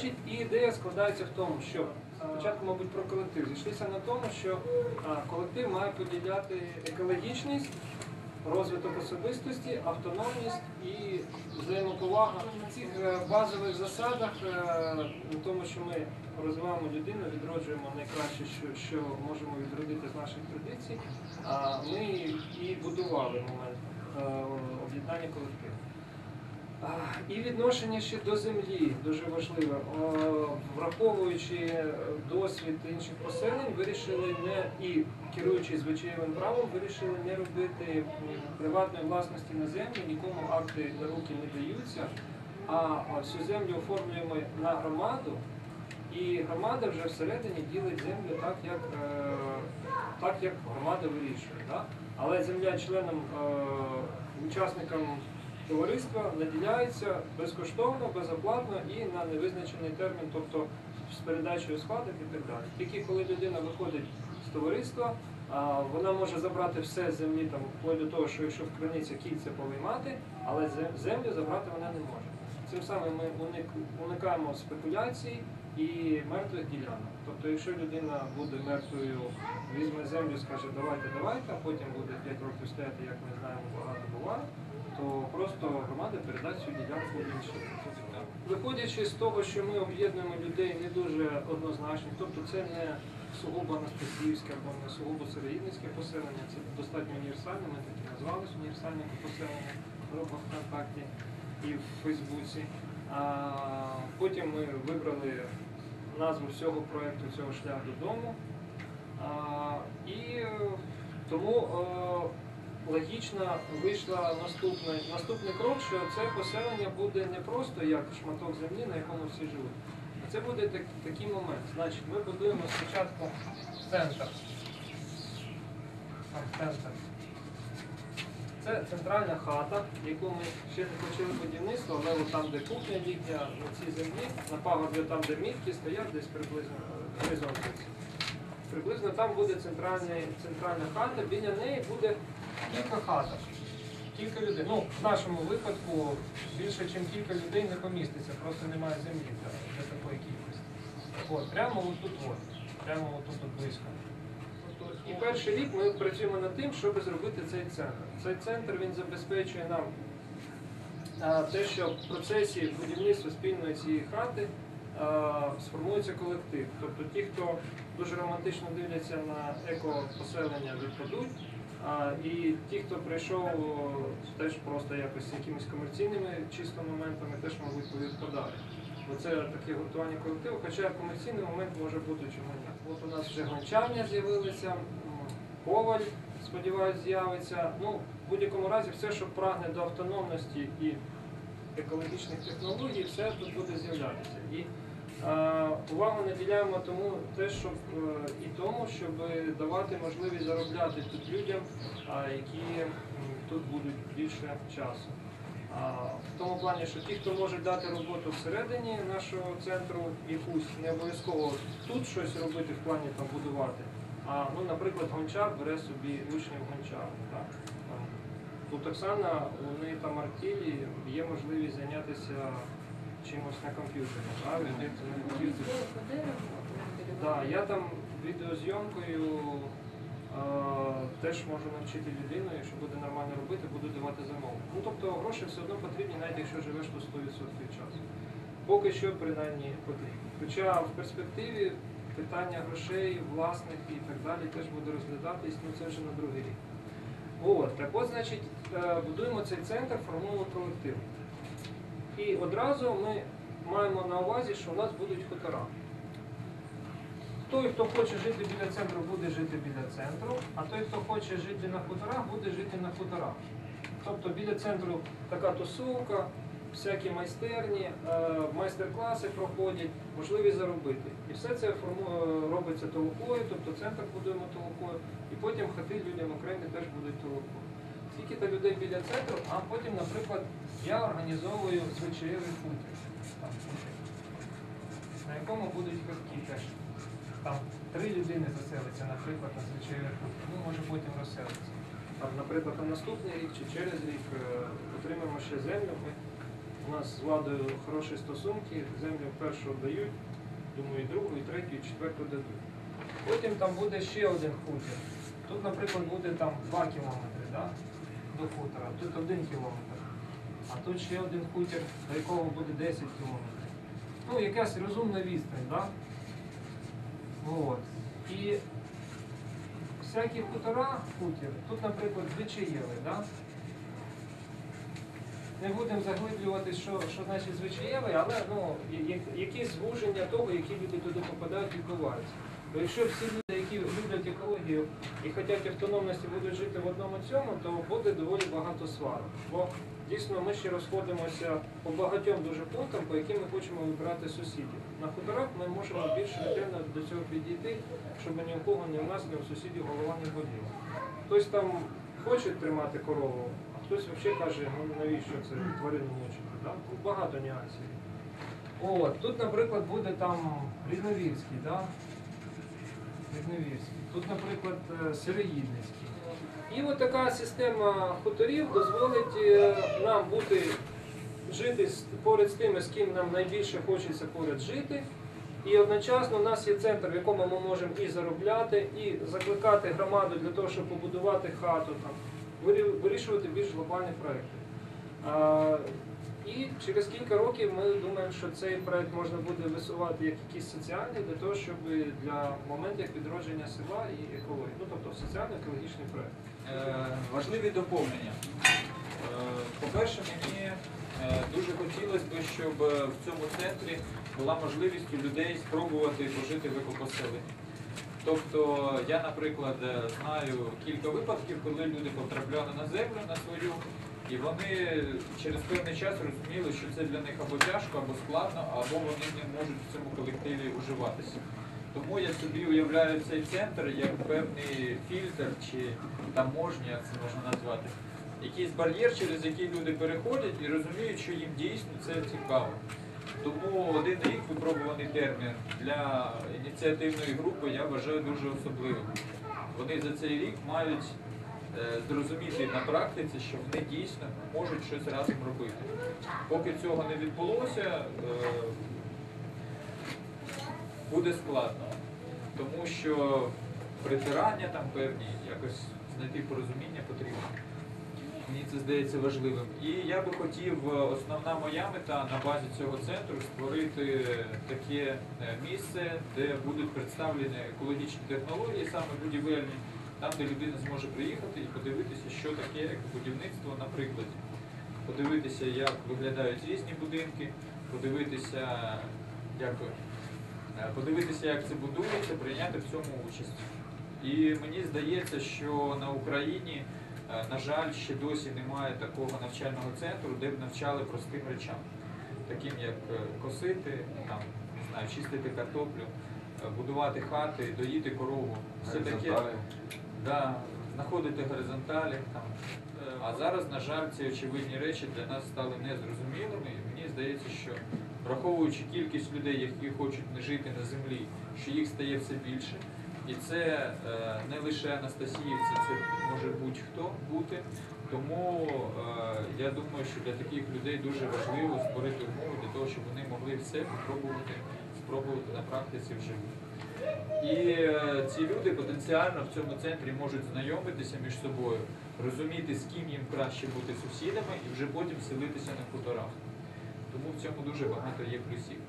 Значить, і ідея складається в тому, що спочатку, мабуть, про колектив. Зійшлися на тому, що колектив має поділяти екологічність, розвиток особистості, автономність і взаємоповага. На цих е, базових засадах, е, на тому, що ми розвиваємо людину, відроджуємо найкраще, що, що можемо відродити з наших традицій, ми і будували момент е, об'єднання колективу. І відношення ще до землі дуже важливе. Враховуючи е, досвід інших поселень, вирішили не і керуючись звичайним правом, вирішили не робити приватної власності на землю, нікому акти на руки не даються, а всю землю оформлюємо на громаду, і громада вже всередині ділить землю так, як, е, так, як громада вирішує. Да? Але земля членам, е, учасникам товариства наділяється безкоштовно, безоплатно і на невизначений термін, тобто з передачею складок і так далі. Тільки коли людина виходить з товариства, вона може забрати все з землі, там, вплоть до того, що якщо в криниця кільця повиймати, але землю забрати вона не може. Цим самим ми уник- уникаємо спекуляцій і мертвих ділянок. Тобто, якщо людина буде мертвою, візьме землю, скаже давайте, давайте, а потім буде 5 років стояти, як ми знаємо, багато буває, то просто громада передасть цю ділянку іншим. Виходячи з того, що ми об'єднуємо людей не дуже однозначно, тобто це не сугубо Анастасіївське або не сугубо Сироїдницьке поселення, це достатньо універсальне, ми такі назвалися універсальними поселення в групах ВКонтакті і в Фейсбуці. А потім ми вибрали назву всього проєкту цього шлях додому. І е, тому е, логічно вийшла наступний, наступний крок, що це поселення буде не просто як шматок землі, на якому всі живуть. А це буде так, такий момент. Значить, ми будуємо спочатку центр. Центр. Це центральна хата, яку ми ще не почали будівництво, але там, де кухня їхня, на цій землі, на пагорбі, там, де мітки стоять, десь приблизно горизонт. Приблизно там буде центральна хата, біля неї буде кілька хаток. Кілька людей. Ну, в нашому випадку більше, ніж кілька людей не поміститься, просто немає землі для, такої кількості. От, прямо отут от, прямо отут от близько. І перший рік ми працюємо над тим, щоб зробити цей центр. Цей центр він забезпечує нам те, що в процесі будівництва спільної цієї хати сформується колектив. Тобто ті, хто дуже романтично дивляться на еко-поселення, відпадуть. І ті, хто прийшов теж просто якось якимись комерційними чисто моментами, теж, мабуть, відпадають. Бо це таке гуртування колективу, хоча комерційний момент може бути чому ні. От у нас вже гончарня з'явилася, коваль, сподіваюсь, з'явиться. Ну, в будь-якому разі, все, що прагне до автономності і екологічних технологій, все тут буде з'являтися. Е, увагу наділяємо тому те, щоб е, і тому, щоб давати можливість заробляти тут людям, які тут будуть більше часу. В тому плані, що ті, хто може дати роботу всередині нашого центру, якусь не обов'язково тут щось робити в плані там будувати. А ну, наприклад, гончар бере собі учнів гончар. Так? Там, Тут Оксана, у неї там артілі, є можливість зайнятися чимось на комп'ютері. Правильно? Це на комп'ютері. Да, я там відеозйомкою е, теж можу навчити людину, якщо буде нормально робити, буду давати замовлення. Ну тобто гроші все одно потрібні, навіть якщо живеш тут 100% часу. Поки що принаймні потрібні. Хоча в перспективі питання грошей, власних і так далі теж буде розглядатись, ну це вже на другий рік. От, так от, значить, е, будуємо цей центр, формуємо колектив. І одразу ми маємо на увазі, що у нас будуть хутора. Той, хто хоче жити біля центру, буде жити біля центру, а той, хто хоче жити на хуторах, буде жити на хуторах. Тобто біля центру така тусовка, всякі майстерні, е, майстер-класи проходять, можливість заробити. І все це робиться толокою, тобто центр будуємо толокою, і потім хати людям окремі теж будуть толокою. Скільки-то людей біля центру, а потім, наприклад, я організовую звичаєвий хутір, на якому будуть хатки теж. Там три людини заселиться, наприклад, на звичайний хутір, ну може потім розселиться. Там, наприклад, на наступний рік чи через рік е, отримаємо ще землю, ми У нас з владою хороші стосунки, землю першу дають, думаю, і другу, і третю, і четверту дадуть. Потім там буде ще один хутір. Тут, наприклад, буде там 2 кілометри да, до хутора, тут 1 кілометр. А тут ще один хутір, до якого буде 10 кілометрів. Ну, якась розумна відстань, да? От. І всякі хутора, хутір, тут, наприклад, звичаєвий, да? Не будемо заглиблюватись, що, що значить звичаєвий, але ну, якісь звуження того, які люди туди попадають, відбуваються. Бо якщо всі люди, які люблять екологію і хочуть автономності, будуть жити в одному цьому, то буде доволі багато сварок. Бо дійсно ми ще розходимося по багатьом дуже пунктам, по яким ми хочемо вибирати сусідів. На хуторах ми можемо більш ретельно до цього підійти, щоб ні у кого, ні у нас, ні у сусідів голова не боліла. Хтось там хоче тримати корову, а хтось взагалі каже, ну навіщо це тварину мучити. Да? Багато нюансів. От, тут, наприклад, буде там Різновільський, да? Різновільський. Тут, наприклад, е, Сироїдницький. І от така система хуторів дозволить е, нам бути жити поряд з тими, з ким нам найбільше хочеться поряд жити. І одночасно у нас є центр, в якому ми можемо і заробляти, і закликати громаду для того, щоб побудувати хату, там, вирішувати більш глобальні проекти. І через кілька років ми думаємо, що цей проект можна буде висувати як якийсь соціальний для того, щоб для моментів відродження села і екології. Ну тобто соціально-екологічний проект. Е, Важливі доповнення. Е, По-перше, мені е, дуже хотілося б, щоб в цьому центрі була можливість у людей спробувати пожити в екопоселенні. Тобто я, наприклад, е, знаю кілька випадків, коли люди потрапляли на землю на свою, і вони через певний час розуміли, що це для них або тяжко, або складно, або вони не можуть в цьому колективі уживатися. Тому я собі уявляю цей центр як певний фільтр чи таможня, як це можна назвати. Якийсь бар'єр, через який люди переходять і розуміють, що їм дійсно це цікаво. Тому один рік випробуваний термін для ініціативної групи я вважаю дуже особливим. Вони за цей рік мають зрозуміти на практиці, що вони дійсно можуть щось разом робити. Поки цього не відбулося, е, буде складно, тому що притирання там певні, якось знайти порозуміння потрібно. Мені це здається важливим. І я би хотів, е, основна моя мета на базі цього центру створити таке е, місце, де будуть представлені екологічні технології, саме будівельні, там, де людина зможе приїхати і подивитися, що таке будівництво на прикладі. Подивитися, як виглядають різні будинки, подивитися, дякую. Е, подивитися, як це будується, прийняти в цьому участь. І мені здається, що на Україні, е, на жаль, ще досі немає такого навчального центру, де б навчали простим речам, таким як е, косити, там, не знаю, чистити картоплю, будувати хати, доїти корову. Все таке, да, знаходити горизонталі. Там. А зараз, на жаль, ці очевидні речі для нас стали незрозумілими. І мені здається, що враховуючи кількість людей, які хочуть не жити на землі, що їх стає все більше. І це е, не лише Анастасіївці, це може будь-хто бути. Тому е, я думаю, що для таких людей дуже важливо створити умови для того, щоб вони могли все спробувати, спробувати на практиці вживу. І е, ці люди потенціально в цьому центрі можуть знайомитися між собою, розуміти, з ким їм краще бути сусідами, і вже потім селитися на хуторах. Тому в цьому дуже багато є плюсів.